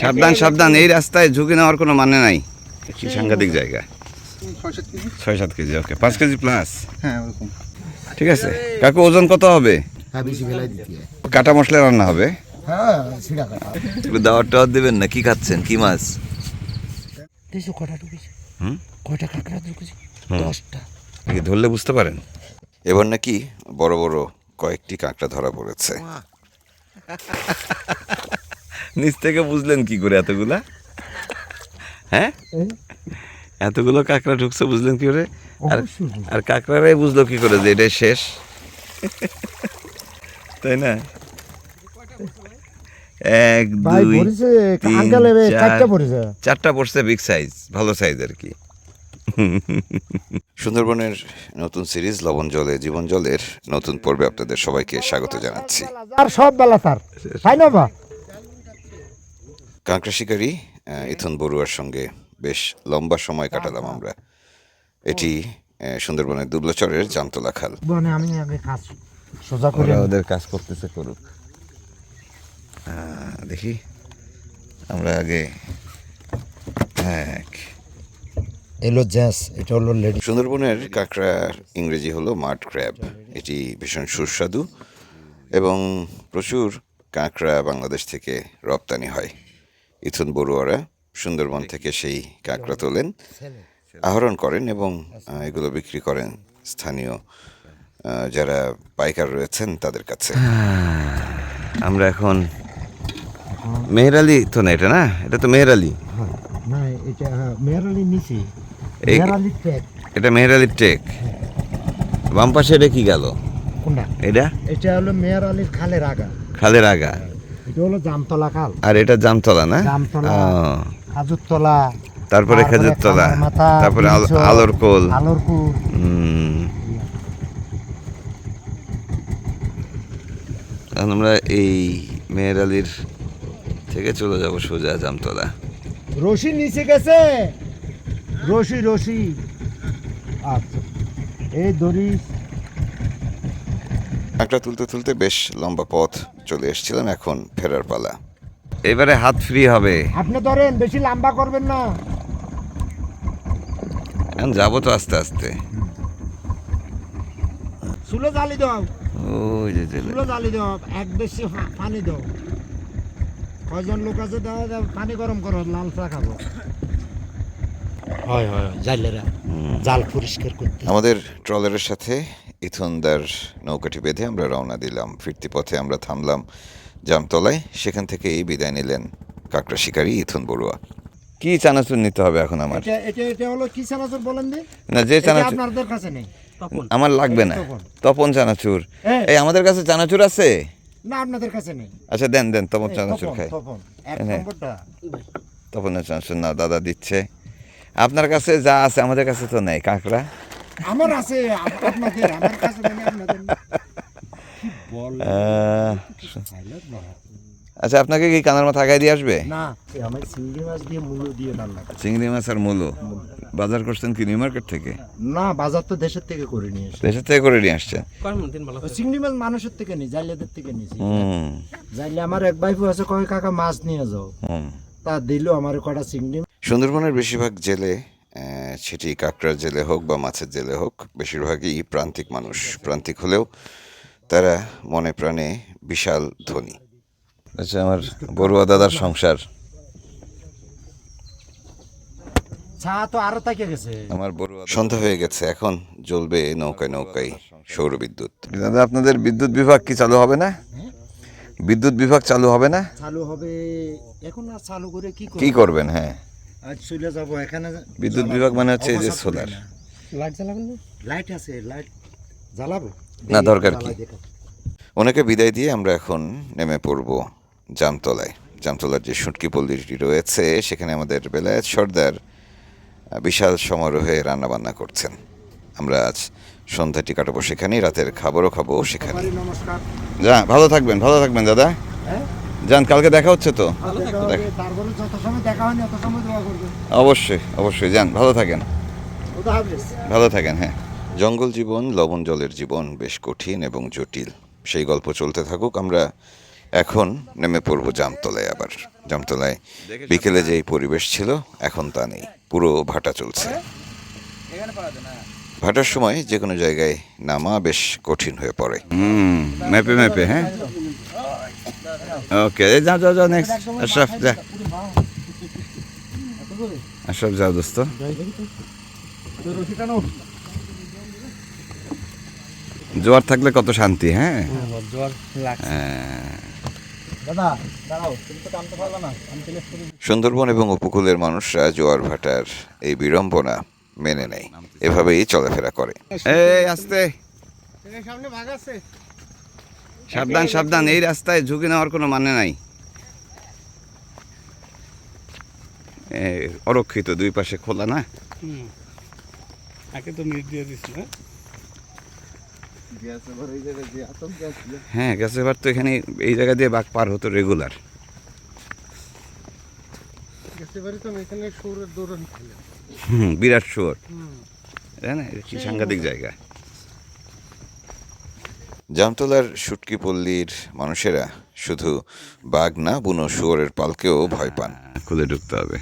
সাবধান সাবধান এই রাস্তায় ঝুঁকি নেওয়ার কোনো মানে নাই। কি সাংঘাতিক জায়গা ছয় সাত কেজি ওকে পাঁচ কেজি প্লাস হ্যাঁ ওরকম। ঠিক আছে। কাকু ওজন কত হবে? হ্যাঁ হয়। কাটা মশলা রান্না হবে? হ্যাঁ একটু দাওয়ার টাওয়ার দেবেন না? কি খাচ্ছেন? কি মাছ? কটা ঢুকেছে? হুম? কাঁকড়া ঢুকেছে? দশটা। ধরলে বুঝতে পারেন? এবার নাকি বড় বড় কয়েকটি কাঁকড়া ধরা পড়েছে। নিচ থেকে বুঝলেন কি করে এতগুলা? হ্যাঁ? এতগুলো কাঁকড়া ঢুকছে বুঝলেন কি করে? আর আর কাঁকড়ারাই বুঝলো কি করে যে এটাই শেষ? তাই না? এক দুই। চারটা পড়েছে। চারটা পড়ছে বিগ সাইজ ভালো সাইজ আর কি। সুন্দরবনের নতুন সিরিজ লবণ জলে জীবন জলের নতুন পর্বে আপনাদের সবাইকে স্বাগত জানাচ্ছি। আর সব বেলা তার তাই না বা? কাঁকড়া শিকারী ইথন বড়ুয়ার সঙ্গে বেশ লম্বা সময় কাটালাম আমরা। এটি সুন্দরবনের দুবলাচরের জামতলা খাল। মানে আমি আগে কাজ সোজা করে ওদের কাজ করতেছে করুক। দেখি আমরা আগে এক। এলো জ্যাস এটা হলো লেডি। সুন্দরবনের কাঁকড়ার ইংরেজি হলো মাড ক্র্যাব। এটি ভীষণ সুস্বাদু এবং প্রচুর কাঁকড়া বাংলাদেশ থেকে রপ্তানি হয়। ইথুন বড়ুয়ারা সুন্দরবন থেকে সেই কাঁকড়া তোলেন আহরণ করেন এবং এগুলো বিক্রি করেন স্থানীয় যারা পাইকার রয়েছেন তাদের কাছে। আমরা এখন মেহের আলী তো না এটা না? এটা তো মেহের আলী। হ্যাঁ। এটা হ্যাঁ মেয়ারালি নিচে। এই- মেয়ারালি ট্যাগ এটা মেহের আলীর টেক বাম পাশে এটা কি গেল? এটা? এটা হলো মেয়ার আলীর খালের আগা। খালের আগা। এটা হলো জামতলা খাল। আর এটা জামতলা না? জামতলা। ও, হাজুরতলা তারপরে খেজুরতলা তারপরে আলোর কোল হুম। এখন আমরা এই মেহের আলীর থেকে চলে যাব সোজা জামতলা। রশি নিচে গেছে। রশি রশি। আচ্ছা এই দড়ি। একটা তুলতে তুলতে বেশ লম্বা পথ। চলে এসেছিলাম এখন ফেরার পালা। এবারে হাত ফ্রি হবে। আপনি ধরেন বেশি লম্বা করবেন না। এখন যাব তো আস্তে আস্তে। চুলো জ্বালি দাও। ওই যে জেলে। চুলো জ্বালি দাও এক বেশি পানি দাও। কয়জন লোক আছে দাও পানি গরম করো লাল চা খাব। হয় হয় জাইলেরা হুম। জাল পরিষ্কার করতে। আমাদের ট্রলারের সাথে ইথনদার নৌকাটি বেঁধে আমরা রওনা দিলাম। ফিরতি পথে আমরা থামলাম জামতলায়। সেখান থেকে এই বিদায় নিলেন কাঁকড়া শিকারী ইথন বড়ুয়া। কি চানাচুর নিতে হবে এখন আমার? এটা এটা এটা হলো কি চানাচুর বলেন না যে চানাচুর আপনাদের কাছে নেই। আমার লাগবে না। তপন। চানাচুর। হ্যাঁ। এই আমাদের কাছে চানাচুর আছে? না আপনাদের কাছে নেই। আচ্ছা দেন দেন তপন চানাচুর খাই। তপন। নম্বরটা। তপনের চানাচুর না দাদা দিচ্ছে। আপনার কাছে যা আছে আমাদের কাছে তো নেই কাঁকড়া। আমার আছে আপনাদের আমার কাছে আপনাদের নেই। কি বল? আহ, silent না। আচ্ছা আপনাকে কি কানার মাথা আগায় দিয়ে আসবে? না চিংড়ি মাছ দিয়ে মূল্য দিয়ে রান্না করে। চিংড়ি মাছ আর মূলো? বাজার করছেন কি নিউ মার্কেট থেকে? না বাজার তো দেশের থেকে করে নিয়ে এসে দেশের থেকে করে নিয়ে আসছেন? চিংড়ি মাছ মানুষের থেকে নেই জাইলেদের থেকে নিয়েছি হুম। জাইলে আমার এক ভাইপু আছে কয় কাকা মাছ নিয়ে যাও। হুম। তা দিল আমার কটা চিংড়ি সুন্দরবনের বেশিরভাগ জেলে সেটি কাঁকড়ার জেলে হোক বা মাছের জেলে হোক বেশিরভাগই প্রান্তিক মানুষ। প্রান্তিক হলেও তারা মনে প্রাণে বিশাল ধনী। আচ্ছা আমার বড়ুয়া দাদার সংসার। চা তো আরও তাকে গেছে। আমার বড়ুয়া সন্ধ্যা হয়ে গেছে এখন জ্বলবে নৌকায় নৌকায় সৌর বিদ্যুৎ। দাদা আপনাদের বিদ্যুৎ বিভাগ কি চালু হবে না? বিদ্যুৎ বিভাগ চালু হবে না? চালু হবে এখন আর চালু করে কি কি করবেন? হ্যাঁ। আজ চলে যাব। এখানে বিদ্যুৎ বিভাগ মানে হচ্ছে এই যে সোলার লাইট জ্বালাবেন না? লাইট আছে লাইট জ্বালাবো? না, দরকার কি? ওনাকে বিদায় দিয়ে আমরা এখন নেমে পড়ব জামতলায়। জামতলার যে সুটকি পল্লীটি রয়েছে সেখানে আমাদের বেলায়েত সর্দার বিশাল সমারোহে রান্নাবান্না করছেন। আমরা আজ সন্ধ্যাটি কাটাবো সেখানেই রাতের খাবারও খাব সেখানে। যা ভালো থাকবেন ভালো থাকবেন দাদা। যান কালকে দেখা হচ্ছে তো? দেখা হবে, তারপরে যত সময় দেখা হয়নি অত সময় দোয়া করবেন অবশ্যই অবশ্যই। যান ভালো থাকেন। ভালো থাকেন হ্যাঁ। জঙ্গল জীবন লবণ জলের জীবন বেশ কঠিন এবং জটিল। সেই গল্প চলতে থাকুক আমরা এখন নেমে পড়ব জামতলায় আবার। জামতলায় বিকেলে যেই পরিবেশ ছিল এখন তা নেই। পুরো ভাটা চলছে। ভাটার সময় যে কোনো জায়গায় নামা বেশ কঠিন হয়ে পড়ে। হুম ম্যাপে ম্যাপে হ্যাঁ? ওকে যাও যাও যাও নেক্সট আশরাফ যা। আশরাফ যাও দোস্ত। জোয়ার থাকলে কত শান্তি হ্যাঁ? হ্যাঁ। এসছি। সুন্দরবন এবং উপকূলের মানুষরা জোয়ার ভাটার এই বিড়ম্বনা মেনে নেয়। এভাবেই চলাফেরা করে। এই আস্তে। সামনে ভাগ আছে। সাবধান সাবধান এই রাস্তায় ঝুঁকি নেওয়ার কোনো মানে নাই। অরক্ষিত দুই পাশে খোলা না? আগে তো মিট দিয়ে দিস না? গ্যাস গ্যাস হ্যাঁ গেছে এবার তো এখানে এই জায়গা দিয়ে বাঘ পার হতো রেগুলার গ্যাস হুম বিরাট শুয়োর জানেন কি সাংঘাতিক জায়গা। জামতলার সুটকি পল্লীর মানুষেরা শুধু বাঘ না বুনো শুয়োরের পালকেও ভয় পান। হ্যাঁ, খুলে ঢুকতে হবে।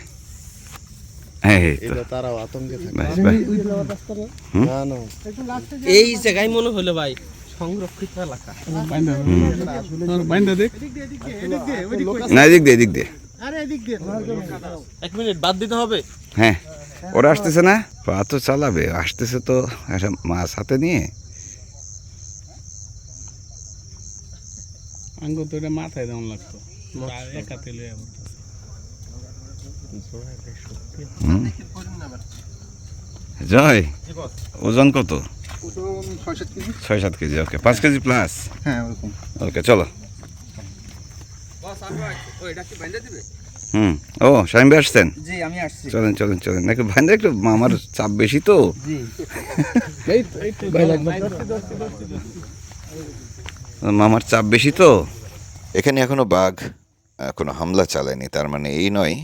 এই তো। তারাও আতঙ্কে থাকে। বাস, বাস। না না এই জায়গায় মনে হলো ভাই সংরক্ষিত এলাকা। বাইন্দা বাইন্দা দেখ না এদিক দে এদিক দে আরে এদিক দিয়ে। এক মিনিট বাদ দিতে হবে? হ্যাঁ ওরা আসতেছে না? পা তো চালাবে আসতেছে তো একটা মাছ হাতে নিয়ে। আঙ্গুর তো এটা মাথায় দেওয়ান লাগতো। আর একা তেলে জয় ওজন কত? ছয় সাত কেজি ওকে পাঁচ কেজি প্লাস হ্যাঁ ওকে চলো। হুম ও স্বামী ভাই আসছেন? জি আমি আসছি। চলেন চলেন চলেন। নাকি ভাই একটু আমার চাপ বেশি তো? জি। মামার চাপ বেশি তো। এখানে এখনও বাঘ কোনো হামলা চালায়নি তার মানে এই নয়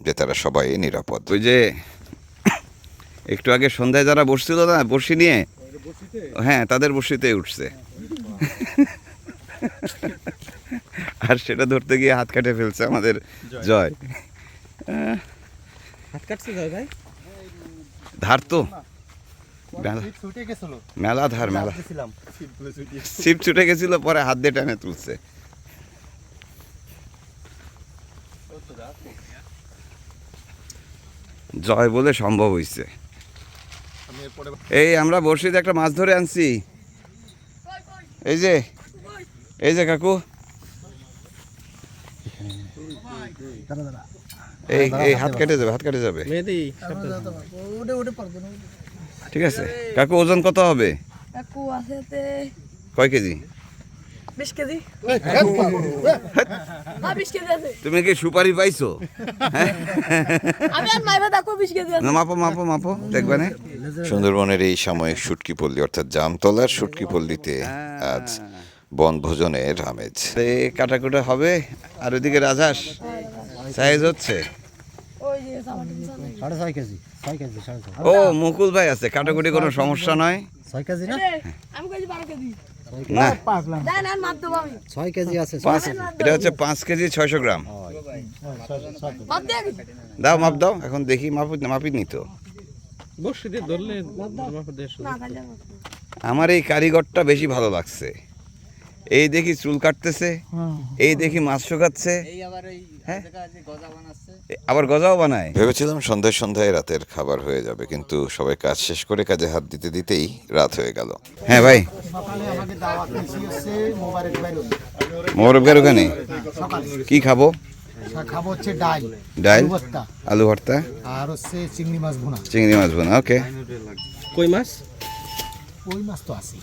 যে তারা সবাই নিরাপদ। ওই যে একটু আগে সন্ধ্যায় যারা বসছিল না বসি নিয়ে? হ্যাঁ তাদের বসিতে উঠছে। আর সেটা ধরতে গিয়ে হাত কাটে ফেলছে আমাদের জয়। হাত কাটছে ভাই? ধার তো। মেলা ছুটে গেছিল। মেলা ধার মেলা। ছিপ ছুটে গেছিল পরে হাত দিয়ে টেনে তুলছে। জয় বলে সম্ভব হইছে। এই আমরা বড়শিতে একটা মাছ ধরে আনছি। এই যে এই যে কাকু। এই এই হাত কেটে যাবে হাত কেটে যাবে। ঠিক আছে? কাকু ওজন কত হবে? কাকু আছেতে কয় কেজি? বিশ কেজি। হ্যাঁ বিশ কেজি আছে। তুমি কি সুপারি পাইছো? আমি আর মাইবা দেখো বিশ কেজি আছে। মাপো মাপো মাপো দেখবে না। সুন্দরবনের এই সাময়িক সুটকি পল্লী অর্থাৎ জামতলার সুটকি পল্লীতে আজ বনভোজনের আমেজ। এই কাটাকুটা হবে আর ওইদিকে রাজহাঁস সাইজ হচ্ছে। ওই যে সামাটি সামনে সাড়ে ছয় কেজি ছয় কেজি সাড়ে ছয়। ও মুকুল ভাই আছে কাটাকুটি কোনো সমস্যা নয়? ছয় কেজি না? আমি বারো কেজি। না। ছয় কেজি আছে এটা হচ্ছে পাঁচ কেজি ছয়শো গ্রাম। মাপ দাও মাপ দাও এখন দেখি মাপ মাপি নি তো। আমার এই কারিগরটা বেশি ভালো লাগছে। এই দেখি চুল কাটতেছে এই দেখি মাছ শুকাচ্ছে। হ্যাঁ? আবার গজাও বানায়? ভেবেছিলাম সন্ধ্যায় সন্ধ্যায় রাতের খাবার হয়ে যাবে কিন্তু সবাই কাজ শেষ করে কাজে হাত দিতে দিতেই রাত হয়ে গেল। হ্যাঁ ভাই। সকালে আমাকে দাওয়াত দিয়েছি হচ্ছে মোবারক ওখানে কি খাব? খাব হচ্ছে ডাল ডাল? আলু ভর্তা। আর হচ্ছে চিংড়ি মাছ ভুনা। চিংড়ি মাছ বোনা ওকে। কই মাছ? ওই মাছ তো আছে।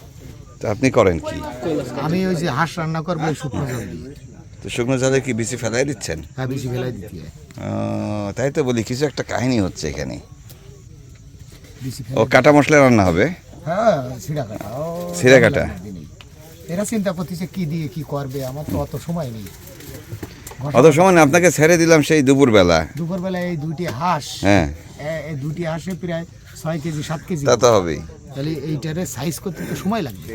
তো আপনি করেন কি? আমি ওই যে হাঁস রান্না করব শুকনো জল দিয়ে। তো শুকনো জালে কি বেশি ফেলাই দিচ্ছেন? হ্যাঁ বেশি ফেলাই দিতে তাই তো বলি কিছু একটা কাহিনী হচ্ছে এখানে। ও কাটা মশলা রান্না হবে? হ্যাঁ ছিঁড়া কাটা। ছিঁড়া কাটা? এরা চিন্তা করতেছে কি দিয়ে কি করবে আমার তো অত সময় নেই। অত সময় না, আপনাকে ছেড়ে দিলাম সেই দুপুরবেলা। দুপুরবেলা এই দুইটি হাঁস হ্যাঁ। এই দুটি হাঁসে প্রায় ছয় কেজি সাত কেজি তা তো হবেই। তাহলে এইটারে সাইজ করতে তো সময় লাগবে।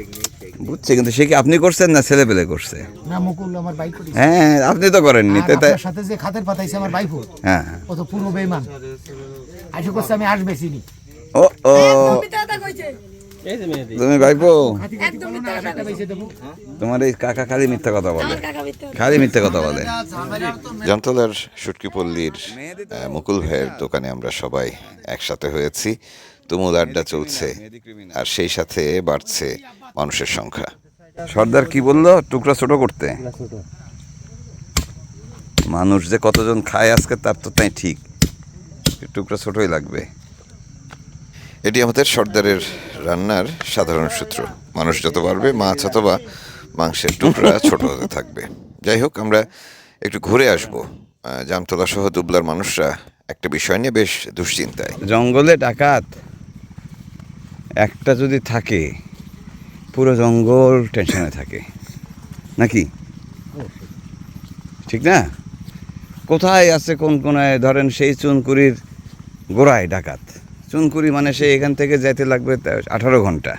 বুঝছি কিন্তু সে কি আপনি করছেন না ছেলে পেলে করছে? না মুকুল আমার বাইক করি হ্যাঁ আপনি তো করেননি তো তাই আপনার সাথে যে খাতের পাতাইছে আমার বাইফো হ্যাঁ ও তো পুরো আশা করছে আমি ও ও। তুমি ভাইপো তোমার এই কাকা খালি মিথ্যা কথা বলে। আমার কাকা মিথ্যা কথা। খালি মিথ্যা কথা বলে। জামতলার সুটকিপল্লীর মুকুল ভাইয়ের দোকানে আমরা সবাই একসাথে হয়েছি। তুমুল আড্ডা চলছে আর সেই সাথে বাড়ছে মানুষের সংখ্যা। সর্দার কি বলল? টুকরা ছোট করতে। মানুষ যে কতজন খায় আজকে তার তো তাই ঠিক। টুকরা ছোটই লাগবে। এটি আমাদের সর্দারের রান্নার সাধারণ সূত্র। মানুষ যত বাড়বে মাছ অথবা মাংসের টুকরা ছোট হতে থাকবে। যাই হোক আমরা একটু ঘুরে আসব। আহ, জামতলা সহ দুবলার মানুষরা একটা বিষয় নিয়ে বেশ দুশ্চিন্তায়। জঙ্গলে ডাকাত। একটা যদি থাকে পুরো জঙ্গল টেনশনে থাকে। নাকি? ঠিক না? কোথায় আছে কোন কোনায়? ধরেন সেই চুনকুরির গোড়ায় ডাকাত। চুনকুরি মানে সে এখান থেকে যেতে লাগবে আঠারো ঘণ্টা।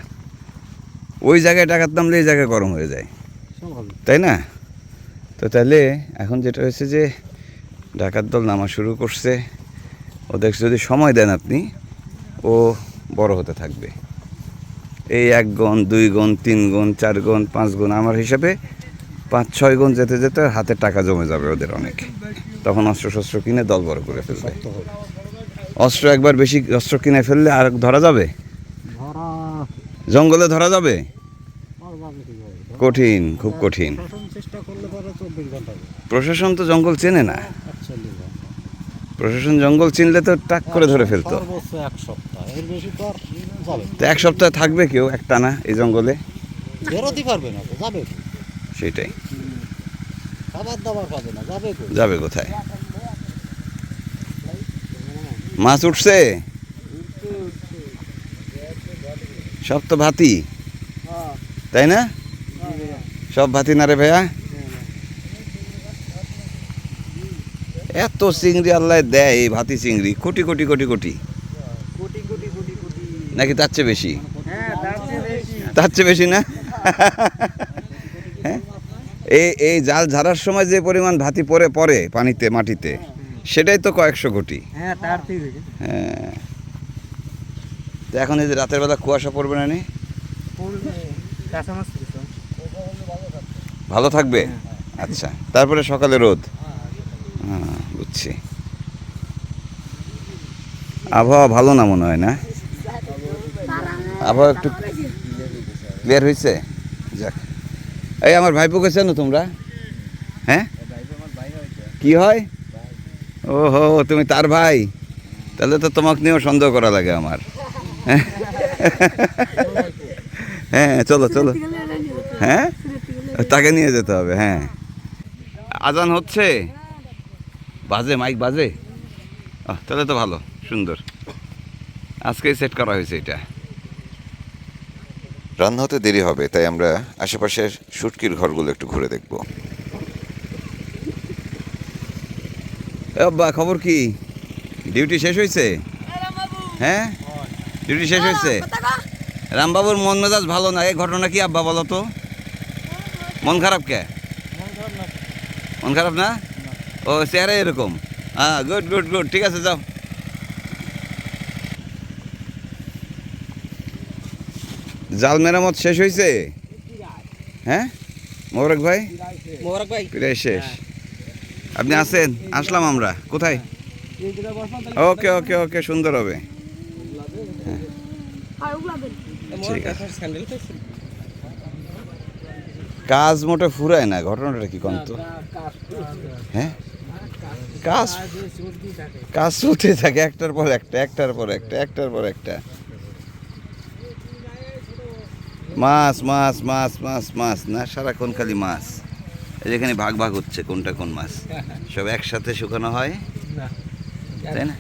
ওই জায়গায় ডাকাত নামলে এই জায়গায় গরম হয়ে যায়। তাই না? তো তাহলে এখন যেটা হয়েছে যে ডাকাত দল নামা শুরু করছে। ওদের যদি সময় দেন আপনি ও বড় হতে থাকবে। এই এক গুণ দুই গুণ তিন গুণ চার গুণ পাঁচ গুণ আমার হিসাবে পাঁচ ছয় গুণ যেতে যেতে হাতে টাকা জমে যাবে ওদের অনেক। তখন অস্ত্র শস্ত্র কিনে দল বড় করে ফেলবে। অস্ত্র একবার বেশি অস্ত্র কিনে ফেললে আর ধরা যাবে? জঙ্গলে ধরা যাবে? কঠিন খুব কঠিন। প্রশাসন তো জঙ্গল চেনে না। প্রশাসন জঙ্গল চিনলে তো টাক করে ধরে ফেলতো। এর বেশি তো আর যাবে তো এক সপ্তাহ থাকবে কেউ একটা না এই জঙ্গলে? বেরোতে পারবে না তো যাবে সেটাই। খাবার দাবার পাবে না যাবে যাবে কোথায়? মাছ উঠছে? সব তো ভাতি। তাই না? সব ভাতি না রে ভাইয়া? এত চিংড়ি আল্লাহ দেয় এই ভাতি চিংড়ি কোটি কোটি কোটি কোটি। নাকি তার চেয়ে বেশি? তার চেয়ে বেশি। না? হ্যাঁ? এই এই জাল ঝাড়ার সময় যে পরিমাণ ভাতি পরে পড়ে পানিতে মাটিতে সেটাই তো কয়েকশো কোটি। হ্যাঁ হ্যাঁ। তো এখন এই যে রাতের বেলা কুয়াশা পড়বে না নি? ভালো থাকবে? আচ্ছা তারপরে সকালে রোদ? হ্যাঁ বুঝছি। আবহাওয়া ভালো না মনে হয় না? আবহাওয়া একটু ক্লিয়ার হয়েছে যাক। এই আমার ভাইপো গেছে না তোমরা? হ্যাঁ? কি হয়? ও হো তুমি তার ভাই। তাহলে তো তোমাকে নিয়েও সন্দেহ করা লাগে আমার। হ্যাঁ চলো চলো। হ্যাঁ? তাকে নিয়ে যেতে হবে হ্যাঁ। আজান হচ্ছে? বাজে, মাইক বাজে? তাহলে তো ভালো, সুন্দর। আজকেই সেট করা হয়েছে এটা। রান্না হতে দেরি হবে, তাই আমরা আশেপাশের শুটকির ঘরগুলো একটু ঘুরে দেখব। আব্বা, খবর কি? ডিউটি শেষ হয়েছে? হ্যাঁ? ডিউটি শেষ হয়েছে? রামবাবুর মন মেজাজ ভালো না এই ঘটনা কি আব্বা বলো তো? মন খারাপ কে? মন খারাপ না? ও চেহারা এরকম। হ্যাঁ গুড গুড গুড ঠিক আছে, যাও। জাল মেরামত শেষ হয়েছে হ্যাঁ? মোবারক ভাই? মোবারক ভাই। প্রায় শেষ। আপনি আছেন? আসলাম আমরা। কোথায়? ওকে ওকে ওকে সুন্দর হবে। আর ঠিক আছে। কাজ মোটে ফুরায় না ঘটনাটা কি কন্ত হ্যাঁ? কাজ কাজ চলতে থাকে একটার পর একটা একটার পর একটা একটার পর একটা। মাছ মাছ মাছ মাছ মাছ। না সারাক্ষণ খালি মাছ? এই যেখানে ভাগ ভাগ হচ্ছে কোনটা কোন মাছ। সব একসাথে শুকানো হয়। তাই না?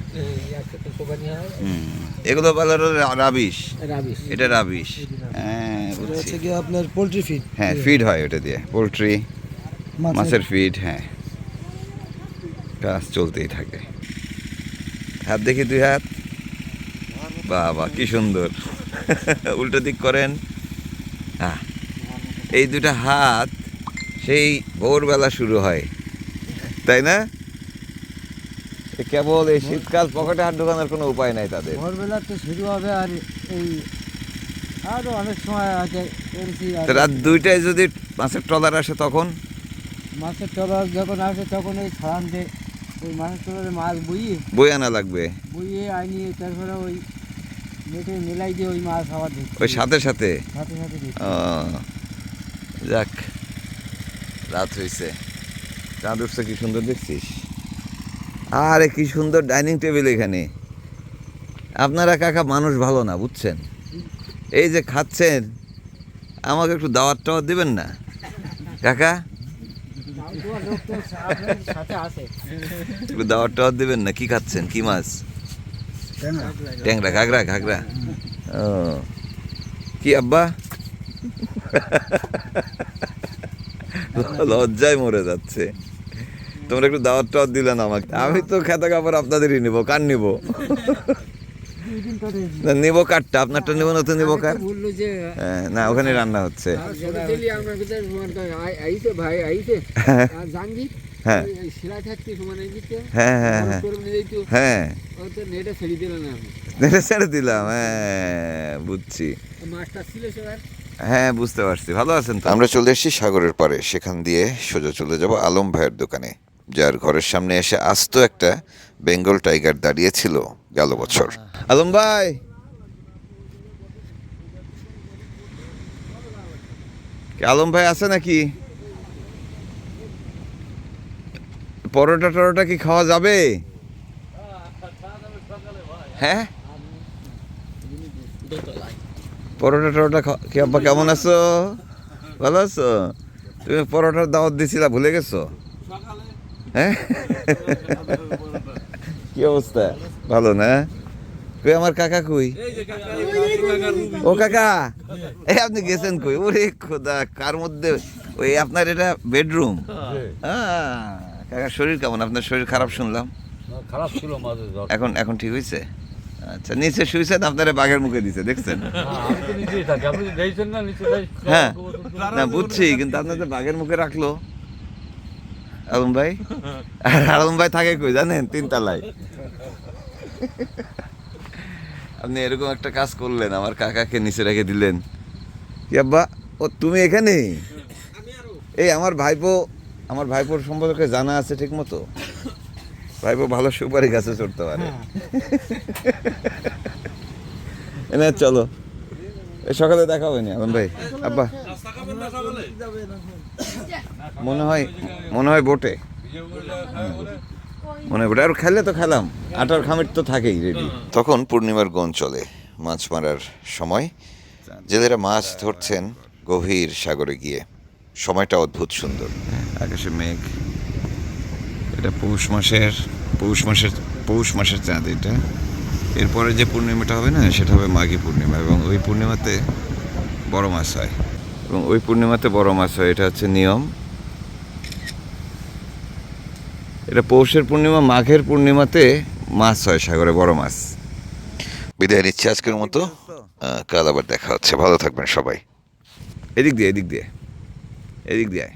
এগুলো বলে রাবিশ। রাবিশ। এটা রাবিশ। হ্যাঁ হচ্ছে কি আপনার পোলট্রি ফিড হ্যাঁ ফিড হয় ওটা দিয়ে। পোলট্রি মাছের ফিড হ্যাঁ। কাজ চলতেই থাকে। হাত দেখি দুই হাত। বাবা কি সুন্দর। উল্টো দিক করেন। আহ, এই দুটা হাত সেই ভোরবেলা শুরু হয়। তাই না? কেবল এই শীতকাল পকেটে হাত ঢোকানোর কোনো উপায় নাই তাদের। ভোরবেলা তো শুরু হবে আর এই আরও অনেক সময় আছে রাত দুইটায় যদি মাছের ট্রলার আসে তখন? মাছের ট্রলার যখন আসে তখন ওই ছাড়ানতে ওই মাছের ট্রলারে মাছ বইয়ে বই আনা লাগবে। বুইয়ে আনিয়ে তারপরে ওই মেলাই দিয়ে ওই মাছ আবার ওই সাথে সাথে? সাথে সাথে যাক রাত হয়েছে চাঁদ উঠছে কি সুন্দর দেখছিস? আরে কি সুন্দর ডাইনিং টেবিল এখানে। আপনারা কাকা মানুষ ভালো না বুঝছেন? এই যে খাচ্ছেন আমাকে একটু দাওয়াত টাওয়াত দেবেন না? কাকা? দাওয়াত টাওয়াত দেবেন না? কি খাচ্ছেন? কি মাছ? ট্যাংরা ঘাগরা ঘাগরা ও কি আব্বা লজ্জায় মরে যাচ্ছে তোমরা একটু দাওয়াত টাওয়াত দিলে না আমাকে আমি তো খেতে কাপড় আপনাদেরই নিবো কার নিবো নিবো কারটা আপনারটা নিবো না তো নিবো কার হ্যাঁ, না ওখানে রান্না হচ্ছে হ্যাঁ। হ্যাঁ হ্যাঁ হ্যাঁ। হ্যাঁ। নেটে ছেড়ে দিল না আমি নেড়ে ছেড়ে দিলাম হ্যাঁ বুঝছি। হ্যাঁ বুঝতে পারছি। ভালো আছেন তো? আমরা চলে এসেছি সাগরের পারে সেখান দিয়ে সোজা চলে যাব আলম ভাইয়ের দোকানে যার ঘরের সামনে এসে আস্ত একটা বেঙ্গল টাইগার দাঁড়িয়েছিল গেল বছর। আলম ভাই! আলম ভাই আছে নাকি? পরোটা টরোটা কি খাওয়া যাবে? হ্যাঁ? পরোটা টরোটা কি আব্বা কেমন আছো? ভালো আছো? তুমি পরোটার দাওয়াত দিছিলা ভুলে গেছো? হ্যাঁ? কি অবস্থা? ভালো না? কই আমার কাকা কই? ও কাকা এই আপনি গেছেন কই? ওরে খোদা কার মধ্যে? ওই আপনার এটা বেডরুম কাকা শরীর কেমন? আপনার শরীর খারাপ শুনলাম। খারাপ ছিল মাঝে এখন এখন ঠিক হয়েছে আচ্ছা নিচে শুয়েছেন আপনারা বাঘের মুখে দিছে দেখছেন? হ্যাঁ। না বুঝছি কিন্তু আপনাদের বাঘের মুখে রাখল। আলম ভাই? আর আলম ভাই থাকে কই জানেন? তিনতলায়। আপনি এরকম একটা কাজ করলেন আমার কাকাকে নিচে রেখে দিলেন। কি আব্বা ও তুমি এখানে? এই আমার ভাইপো আমার ভাইপোর সম্পর্কে জানা আছে ঠিক মতো ভাইপো ভালো সুপারি গাছে চড়তে পারে। এনে চলো। সকালে দেখা হয়নি, আলম ভাই। আব্বা। মনে হয় মনে হয় বোটে। মনে হয় বোটে। আর খেলে তো খেলাম। আটার খামির তো থাকেই রেডি তখন পূর্ণিমার গন চলে, মাছ মারার সময়। জেলেরা মাছ ধরছেন গভীর সাগরে গিয়ে। সময়টা অদ্ভুত সুন্দর। আকাশে মেঘ। এটা পৌষ মাসের পৌষ মাসের পৌষ মাসের চাঁদ এটা। এরপরে যে পূর্ণিমাটা হবে না সেটা হবে মাঘী পূর্ণিমা এবং ওই পূর্ণিমাতে বড় মাছ হয়। এবং ওই পূর্ণিমাতে বড় মাছ হয় এটা হচ্ছে নিয়ম। এটা পৌষের পূর্ণিমা মাঘের পূর্ণিমাতে মাছ হয় সাগরে বড় মাছ। বিদায় নিচ্ছি আজকের মতো। কাল আবার দেখা হচ্ছে। ভালো থাকবেন সবাই। এদিক দিয়ে এদিক দিয়ে। এদিক দিয়ে।